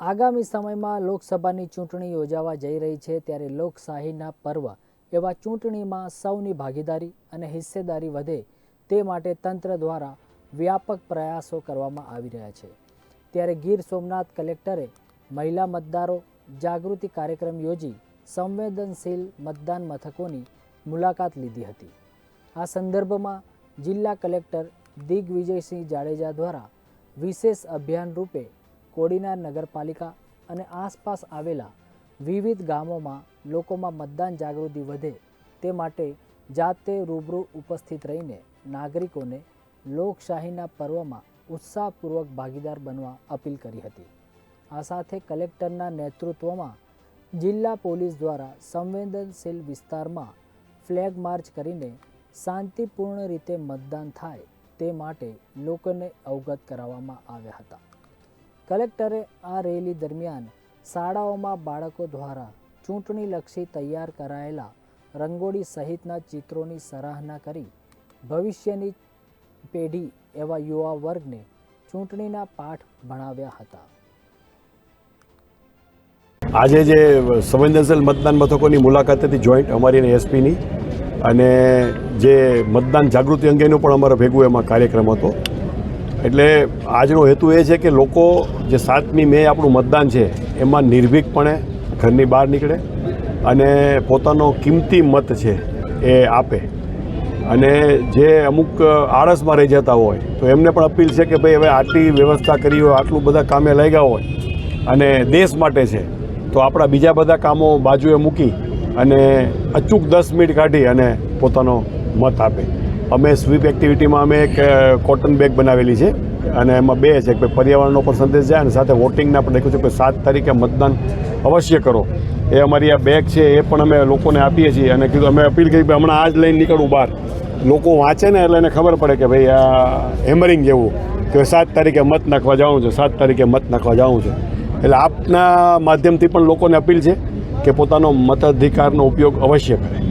આગામી સમયમાં લોકસભાની ચૂંટણી યોજાવા જઈ રહી છે ત્યારે લોકશાહીના પર્વ એવા ચૂંટણીમાં સૌની ભાગીદારી અને હિસ્સેદારી વધે તે માટે તંત્ર દ્વારા વ્યાપક પ્રયાસો કરવામાં આવી રહ્યા છે. ત્યારે ગીર સોમનાથ કલેક્ટરે મહિલા મતદારો જાગૃતિ કાર્યક્રમ યોજી સંવેદનશીલ મતદાન મથકોની મુલાકાત લીધી હતી. આ સંદર્ભમાં જિલ્લા કલેક્ટર દિગ્વિજયસિંહ જાડેજા દ્વારા વિશેષ અભિયાન રૂપે કોડીનાર નગરપાલિકા અને આસપાસ આવેલા વિવિધ ગામોમાં લોકોમાં મતદાન જાગૃતિ વધે તે માટે જાતે રૂબરૂ ઉપસ્થિત રહીને નાગરિકોને લોકશાહીના પર્વમાં ઉત્સાહપૂર્વક ભાગીદાર બનવા અપીલ કરી હતી. આ સાથે કલેક્ટરના નેતૃત્વમાં જિલ્લા પોલીસ દ્વારા સંવેદનશીલ વિસ્તારમાં ફ્લેગ માર્ચ કરીને શાંતિપૂર્ણ રીતે મતદાન થાય તે માટે લોકોને અવગત કરાવવામાં આવ્યા હતા. કલેક્ટરે આ રેલી દરમિયાન શાળાઓમાં બાળકો દ્વારા ચૂંટણીલક્ષી તૈયાર કરાયેલા રંગોળી સહિતના ચિત્રોની સરાહના કરી ભવિષ્યની પેઢી એવા યુવા વર્ગને ચૂંટણીના પાઠ ભણાવ્યા હતા. આજે જે સંવેદનશીલ મતદાન મથકોની મુલાકાત હતી જોઈન્ટ અમારી અને એસપીની, અને જે મતદાન જાગૃતિ અંગેનો પણ અમારો ભેગું એમાં કાર્યક્રમ હતો. એટલે આજનો હેતુ એ છે કે લોકો જે સાતમી મે આપણું મતદાન છે, એમાં નિર્ભીકપણે ઘરની બહાર નીકળે અને પોતાનો કિંમતી મત છે એ આપે. અને જે અમુક આળસમાં રહી જતા હોય, તો એમને પણ અપીલ છે કે ભાઈ હવે આટલી વ્યવસ્થા કરી હોય, આટલું બધા કામે લાગ્યા હોય અને દેશ માટે છે, તો આપણા બીજા બધા કામો બાજુએ મૂકી અને અચૂક દસ મિનિટ કાઢી અને પોતાનો મત આપે. અમે સ્વીપ એક્ટિવિટીમાં અમે એક કોટન બેગ બનાવેલી છે અને એમાં બે છે. કે પર્યાવરણનો પણ સંદેશ જાય અને સાથે વોટિંગના પણ લખ્યું છે કે સાત તારીખે મતદાન અવશ્ય કરો. એ અમારી આ બેગ છે, એ પણ અમે લોકોને આપીએ છીએ અને કીધું, અમે અપીલ કરી કે હમણાં આજ લઈને નીકળું બહાર. લોકો વાંચે ને એટલે એને ખબર પડે કે ભાઈ આ હેમરિંગ જેવું કે સાત તારીખે મત નાખવા જવું છે, સાત તારીખે મત નાખવા જવું છે. એટલે આપના માધ્યમથી પણ લોકોને અપીલ છે કે પોતાનો મતાધિકારનો ઉપયોગ અવશ્ય કરે.